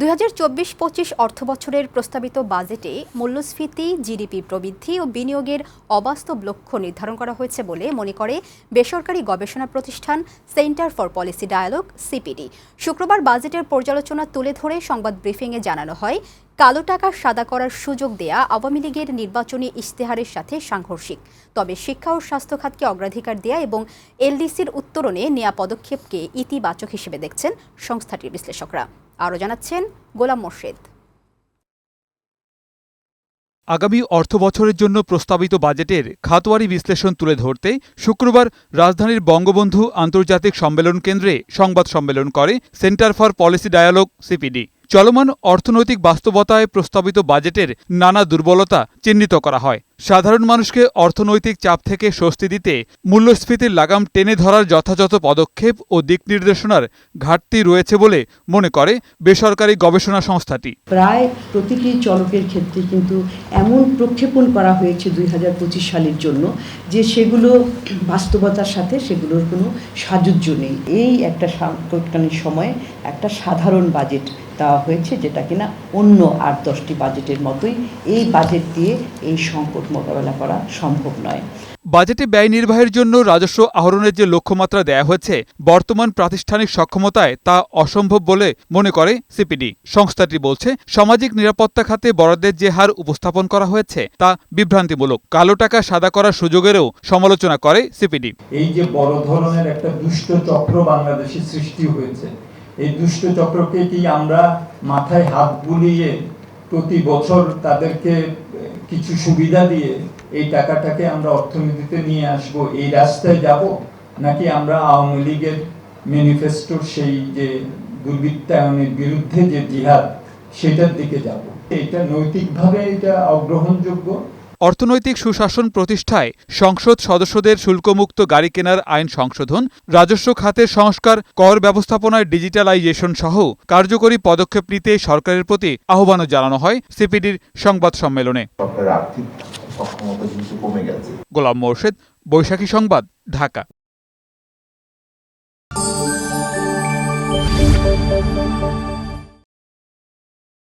দুই হাজার চব্বিশ পঁচিশ অর্থবছরের প্রস্তাবিত বাজেটে মূল্যস্ফীতি, জিডিপি প্রবৃদ্ধি ও বিনিয়োগের অবাস্তব লক্ষ্য নির্ধারণ করা হয়েছে বলে মনে করে বেসরকারি গবেষণা প্রতিষ্ঠান Centre for Policy Dialogue, CPD. শুক্রবার বাজেটের পর্যালোচনা তুলে ধরে সংবাদ ব্রিফিংয়ে জানানো হয়, কালো টাকা সাদা করার সুযোগ দেয়া আওয়ামী লীগের নির্বাচনী ইশতেহারের সাথে সাংঘর্ষিক। তবে শিক্ষা ও স্বাস্থ্য খাতকে অগ্রাধিকার দেয়া এবং এলডিসির উত্তরণে নেয়া পদক্ষেপকে ইতিবাচক হিসেবে দেখছেন সংস্থাটির বিশ্লেষকরা। আরও জানাচ্ছেন গোলাম মোর্শেদ। আগামী অর্থ বছরের জন্য প্রস্তাবিত বাজেটের খাতোয়ারি বিশ্লেষণ তুলে ধরতে শুক্রবার রাজধানীর বঙ্গবন্ধু আন্তর্জাতিক সম্মেলন কেন্দ্রে সংবাদ সম্মেলন করে Centre for Policy Dialogue, CPD. চলমান অর্থনৈতিক বাস্তবতায় প্রস্তাবিত বাজেটের নানা দুর্বলতা চিহ্নিত করা হয়। সাধারণ মানুষকে অর্থনৈতিক চাপ থেকে স্বস্তি দিতে মূল্যস্ফীতির লাগাম টেনে ধরার যথাযথ পদক্ষেপ ও দিক নির্দেশনার ঘাটতি রয়েছে বলে মনে করে বেসরকারি গবেষণা সংস্থাটি। প্রায় প্রতিটি চলকের ক্ষেত্রে কিন্তু এমন প্রক্ষেপণ করা হয়েছে দুই হাজার পঁচিশ সালের জন্য যে সেগুলো বাস্তবতার সাথে সেগুলোর কোনো সাযুজ্য নেই। এই একটা সংকটকালীন সময়ে একটা সাধারণ বাজেট দেওয়া হয়েছে যেটা কিনা অন্য আট দশটি বাজেটের মতোই এই বাজেট দিয়ে এই সংকট মোকাবেলা করা সম্ভব নয়। বাজেটে ব্যয় নির্বাহের জন্য রাজস্ব আহরণের যে লক্ষ্যমাত্রা দেয়া হয়েছে বর্তমান প্রাতিষ্ঠানিক সক্ষমতায় তা অসম্ভব বলে মনে করে সিপিডি। সংস্থাটি বলছে সামাজিক নিরাপত্তা খাতে বরাদ্দের যে হার উপস্থাপন করা হয়েছে তা বিভ্রান্তিমূলক। কালো টাকা সাদা করার সুযোগেরও সমালোচনা করে সিপিডি। এই যে বড় ধরনের একটা দুষ্ট চক্র বাংলাদেশে সৃষ্টি হয়েছে এই দুষ্ট চক্রকে কি আমরা মাথায় হাত বুলিয়ে প্রতি বছর তাদেরকে কিছু সুবিধা দিয়ে এই টাকাটাকে আমরা অর্থনীতিতে নিয়ে আসব, এই রাস্তায় যাব, নাকি আমরা আওয়ামী লীগের ম্যানিফেস্টোর সেই যে দুর্বৃত্তায়নের বিরুদ্ধে যে জিহাদ, সেটার দিকে যাব? এটা নৈতিকভাবে এটা অগ্রহণযোগ্য অর্থনৈতিক সুশাসন প্রতিষ্ঠায় সংসদ সদস্যদের শুল্কমুক্ত গাড়ি কেনার আইন সংশোধন রাজস্ব খাতের সংস্কার কর ব্যবস্থাপনায় ডিজিটালাইজেশন সহ কার্যকরী পদক্ষেপ নিতে সরকারের প্রতি আহ্বানও জানানো হয় সিপিডির সংবাদ সম্মেলনে। গোলাম মোর্শেদ বৈশাখী সংবাদ ঢাকা।